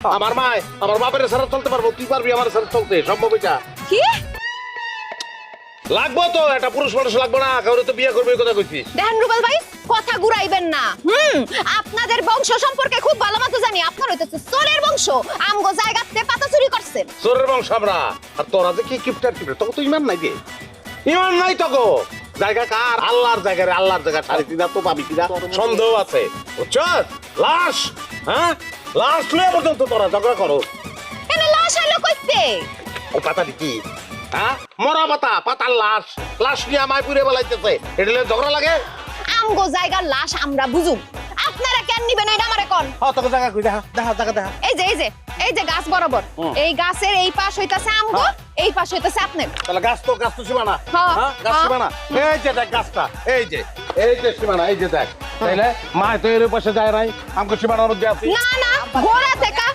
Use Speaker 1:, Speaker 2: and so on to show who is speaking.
Speaker 1: আমার মায় আমার বাপের সারা চলতে পারব তুই পারবি আমার সাথে চলতে সম্ভব এটা?
Speaker 2: কি?
Speaker 1: লাগবো তো একটা পুরুষ মানুষ লাগবো না কাউরে তো বিয়ে করবে কথা কইছি।
Speaker 2: দেখেন রুবেল ভাই কথা ঘুরাইবেন না। হুম আপনাদের বংশ সম্পর্কে খুব ভালো মতো জানি আপনার হইতেছে সোরের বংশ। আমগো জায়গাতে পাতা চুরি করছেন।
Speaker 1: চোরের বংশ আমরা আর তোরা যে কি কিপটার কিপটার তোকে তো ইমান নাই গে ইমান নাই তো গো জায়গা কার? আল্লাহর জায়গা রে আল্লাহর জায়গা ছাড়ি কিনা তো পাবি কিনা সন্দেহ আছে। বুঝছস? লাশ! হ্যাঁ? লাশ লয়ে পর্যন্ত তোরা ঝগড়া করো।
Speaker 2: এনে লাশ আইলো কইতে?
Speaker 1: ও পাতা কি? হ্যাঁ? মরা পাতা পাতার লাশ। লাশ নিয়ে আমায় পুড়ে বেলাইতেছে। এটা লইয়া ঝগড়া লাগে?
Speaker 2: আমগো জায়গার লাশ আমরা বুঝুম। আপনারা কেন নিবেন এটা আমারে কোন।
Speaker 1: হ তোকে জায়গা কই? দেখা দেখা জায়গা দেখা।
Speaker 2: এই যে এই যে গাছ বরাবর এই গাছের এই পাশ হইতাছে আমগো এই পাশ হইতাছে আপনার।
Speaker 1: তাহলে গাছ তো গাছ তো সীমানা।
Speaker 2: হ্যাঁ,
Speaker 1: হ্যাঁ গাছ
Speaker 2: হ্যাঁ।
Speaker 1: সীমানা। এই যে দেখ গাছটা এই যে এই যে সীমানা এই যে দেখ। তাইলে মা তো এর পাশে যায় নাই আমগো সীমানার মধ্যে আছে।
Speaker 2: না না গোড়া থেকে